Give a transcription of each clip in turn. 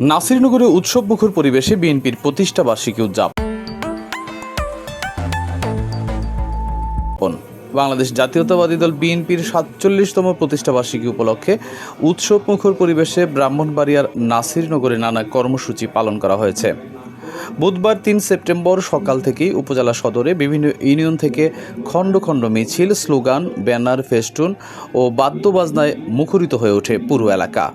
নাসিরনগরে উৎসবমুখর পরিবেশে বিএনপির প্রতিষ্ঠা বার্ষিকী উদযাপন। বাংলাদেশ জাতীয়তাবাদী দল বিএনপির সাতচল্লিশতম প্রতিষ্ঠা বার্ষিকী উপলক্ষে উৎসবমুখর পরিবেশে ব্রাহ্মণবাড়িয়ার নাসিরনগরে নানা কর্মসূচি পালন করা হয়েছে। বুধবার তিন সেপ্টেম্বর সকাল থেকেই উপজেলা সদরে বিভিন্ন ইউনিয়ন থেকে খণ্ড খণ্ড মিছিল, স্লোগান, ব্যানার, ফেস্টুন ও বাদ্যবাজনায় মুখরিত হয়ে ওঠে পুরো এলাকা।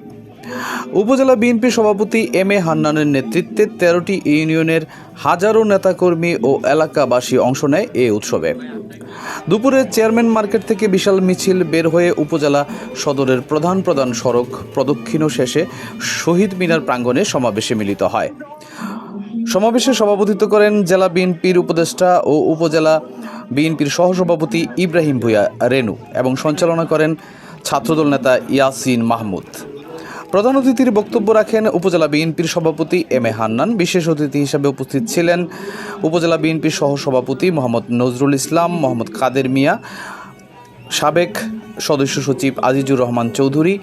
উপজেলা বিএনপি সভাপতি এম এ হান্নানের নেতৃত্বে তেরোটি ইউনিয়নের হাজারো নেতাকর্মী ও এলাকাবাসী অংশ নেয় এই উৎসবে। দুপুরে চেয়ারম্যান মার্কেট থেকে বিশাল মিছিল বের হয়ে উপজেলা সদরের প্রধান প্রধান সড়ক প্রদক্ষিণ শেষে শহীদ মিনার প্রাঙ্গণে সমাবেশে মিলিত হয়। সমাবেশে সভাপতিত্ব করেন জেলা বিএনপির উপদেষ্টা ও উপজেলা বিএনপির সহসভাপতি ইব্রাহিম ভুঁইয়া রেনু এবং সঞ্চালনা করেন ছাত্রদল নেতা ইয়াসিন মাহমুদ। প্রধান অতিথির বক্তব্য রাখেন উপজেলা বিএনপির সভাপতি এম এ হান্নান। বিশেষ অতিথি হিসেবে উপস্থিত ছিলেন উপজেলা বিএনপির সহসভাপতি মোহাম্মদ নজরুল ইসলাম, মোহাম্মদ কাদের মিয়া, সাবেক সদস্য সচিব Azizur Rahman Chowdhury,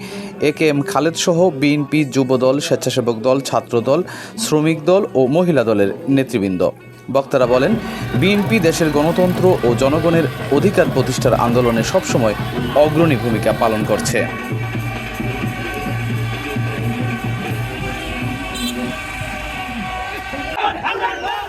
A K M Khaled সহ বিএনপি যুবদল, স্বেচ্ছাসেবক দল, ছাত্রদল, শ্রমিক দল ও মহিলা দলের নেতৃবৃন্দ। বক্তারা বলেন, বিএনপি দেশের গণতন্ত্র ও জনগণের অধিকার প্রতিষ্ঠার আন্দোলনে সবসময় অগ্রণী ভূমিকা পালন করছে। Hello,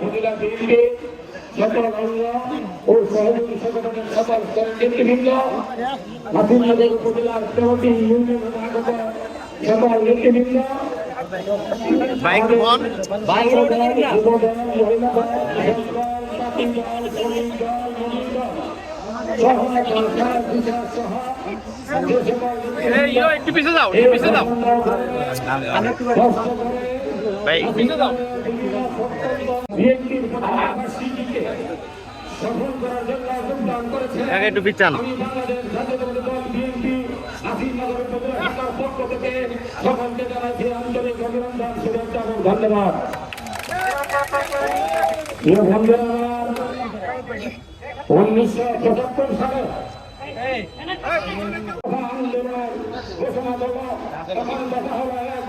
উপজেলা বিএনপি সকল অঙ্গ ও সহযোগী সংগঠনের সকল নেতৃবৃন্দ নাসিরনগর উপজেলার তেরোটি ইউনিয়ন আগত সকল নেতৃবৃন্দ বাইরে দল, যুব দল, মহিলা ইয়ো একটু পিছে যাও একটু পিছে যাও। ভাই একটু পিছান ধন্যবাদ উনিশশো পঁচাত্তর সালে আন্দোলনের ঘোষণা দেব তখন দেখা হলো